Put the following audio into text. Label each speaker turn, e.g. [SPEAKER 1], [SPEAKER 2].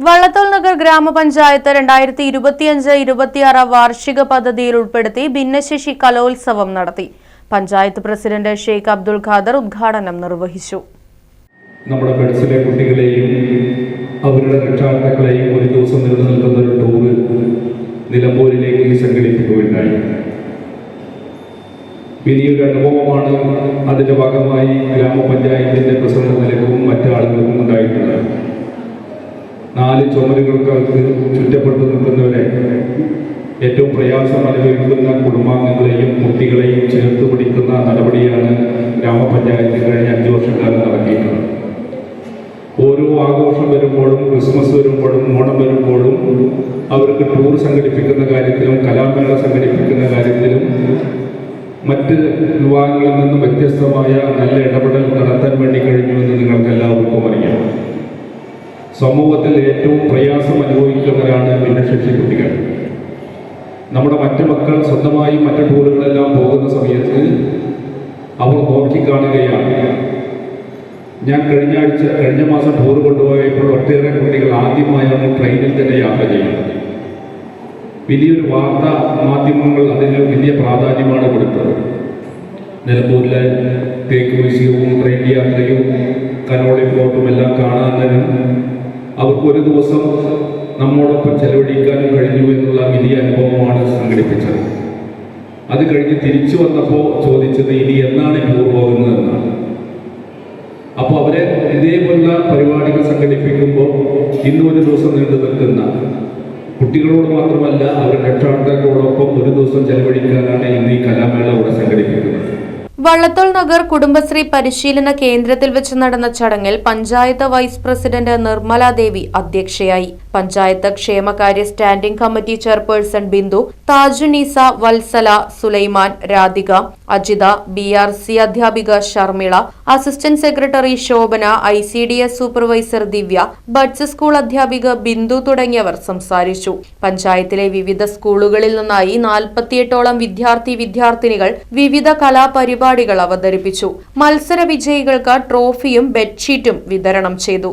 [SPEAKER 1] Vallathol Nagar ഗ്രാമപഞ്ചായത്ത് രണ്ടായിരത്തി ഇരുപത്തിയഞ്ച് ഇരുപത്തിയാറ് വാർഷിക പദ്ധതിയിൽ ഉൾപ്പെടുത്തി ഭിന്നശേഷി കലോത്സവം നടത്തി. പഞ്ചായത്ത് പ്രസിഡന്റ് ഷെയ്ഖ് അബ്ദുൾ ഖാദർ ഉദ്ഘാടനം നിർവഹിച്ചു.
[SPEAKER 2] നമ്മുടെ ബഡ്സിലെ കുട്ടികളെയും അവരുടെ രക്ഷാകർത്താക്കളെയും ഒരു ദിവസം നീണ്ടു നിൽക്കുന്ന ഒരു ടൂറ് നിലമ്പൂരിലേക്ക് സംഘടിപ്പിക്കുകയുണ്ടായി. വലിയൊരു അനുഭവമാണ് അതിന്റെ ഭാഗമായി ഗ്രാമപഞ്ചായത്തിന്റെ പ്രസിഡന്റ് മറ്റു ആളുകൾക്കും ഉണ്ടായിട്ടുള്ളത്. നാല് ചുമരുകൾക്ക് ചുറ്റപ്പെട്ടു നിൽക്കുന്നവരെ ഏറ്റവും പ്രയാസം അനുഭവിക്കുന്ന കുടുംബാംഗങ്ങളെയും കുട്ടികളെയും ചേർത്ത് പിടിക്കുന്ന നടപടിയാണ് ഗ്രാമപഞ്ചായത്തിൽ കഴിഞ്ഞ അഞ്ചു വർഷക്കാലം നടത്തിയിട്ടുള്ളത്. ഓരോ ആഘോഷം വരുമ്പോഴും ക്രിസ്മസ് വരുമ്പോഴും ഓണം വരുമ്പോഴും അവർക്ക് ടൂർ സംഘടിപ്പിക്കുന്ന കാര്യത്തിലും കലാമേള സംഘടിപ്പിക്കുന്ന കാര്യത്തിലും മറ്റ് വിഭാഗങ്ങളിൽ നിന്നും വ്യത്യസ്തമായ നല്ല ഇടപെടൽ നടത്താൻ വേണ്ടി കഴിഞ്ഞു എന്ന് നിങ്ങൾക്ക് എല്ലാവർക്കും അറിയാം. സമൂഹത്തിൽ ഏറ്റവും പ്രയാസം അനുഭവിക്കുന്നവരാണ് ഭിന്നശേഷി കുട്ടികൾ. നമ്മുടെ മറ്റു മക്കൾ സ്വന്തമായി മറ്റു ടൂറുകളെല്ലാം പോകുന്ന സമയത്ത് അവർ നോക്കിക്കാണുകയാണ് ഞാൻ കഴിഞ്ഞ ആഴ്ച കഴിഞ്ഞ മാസം ടൂർ കൊണ്ടുപോയപ്പോൾ ഒട്ടേറെ കുട്ടികൾ ആദ്യമായാണ് ട്രെയിനിൽ തന്നെ യാത്ര ചെയ്യുന്നത്. വലിയൊരു വാർത്താ മാധ്യമങ്ങൾ അതിന് വലിയ പ്രാധാന്യമാണ് കൊടുത്തത്. നിലമ്പൂരിലെ തേക്ക് മ്യൂസിയവും ട്രെയിൻ യാത്രയും കനോളി പ്ലോട്ടും എല്ലാം കാണാനും അവർക്ക് ഒരു ദിവസം നമ്മോടൊപ്പം ചെലവഴിക്കാനും കഴിഞ്ഞു എന്നുള്ള വലിയ അനുഭവമാണ് സംഘടിപ്പിച്ചത്. അത് കഴിഞ്ഞ് തിരിച്ചു വന്നപ്പോൾ ചോദിച്ചത് ഇനി എന്നാണ് ടൂർ പോകുന്നത് എന്നാണ്. അപ്പോൾ അവരെ ഇതേപോലുള്ള പരിപാടികൾ സംഘടിപ്പിക്കുമ്പോൾ ഇന്ന് ഒരു ദിവസം നീണ്ടു നിൽക്കുന്ന കുട്ടികളോട് മാത്രമല്ല അവരുടെ രക്ഷാകർത്താക്കളോടൊപ്പം ഒരു ദിവസം ചെലവഴിക്കാനാണ് ഇന്ന് ഈ കലാമേള ഇവിടെ സംഘടിപ്പിക്കുന്നത്.
[SPEAKER 1] വള്ളത്തോൾ നഗർ കുടുംബശ്രീ പരിശീലന കേന്ദ്രത്തിൽ വെച്ച് നടന്ന ചടങ്ങിൽ പഞ്ചായത്ത് വൈസ് പ്രസിഡന്റ് നിർമ്മലാദേവി അധ്യക്ഷയായി. പഞ്ചായത്ത് ക്ഷേമകാര്യ standing committee chairperson Bindu Thajuneesa Vathsala Sulaiman Radhika Ajitha B R C അധ്യാപിക Sharmila assistant secretary Shobhana I C D S supervisor Divya buds school അധ്യാപിക ബിന്ദു തുടങ്ങിയവർ സംസാരിച്ചു. പഞ്ചായത്തിലെ വിവിധ സ്കൂളുകളിൽ നിന്നായി നാൽപ്പത്തിയെട്ടോളം വിദ്യാർത്ഥി വിദ്യാർത്ഥിനികൾ വിവിധ കലാപരിപാടികൾ അവതരിപ്പിച്ചു. മത്സര വിജയികൾക്ക് ട്രോഫിയും ബെഡ്ഷീറ്റും വിതരണം ചെയ്തു.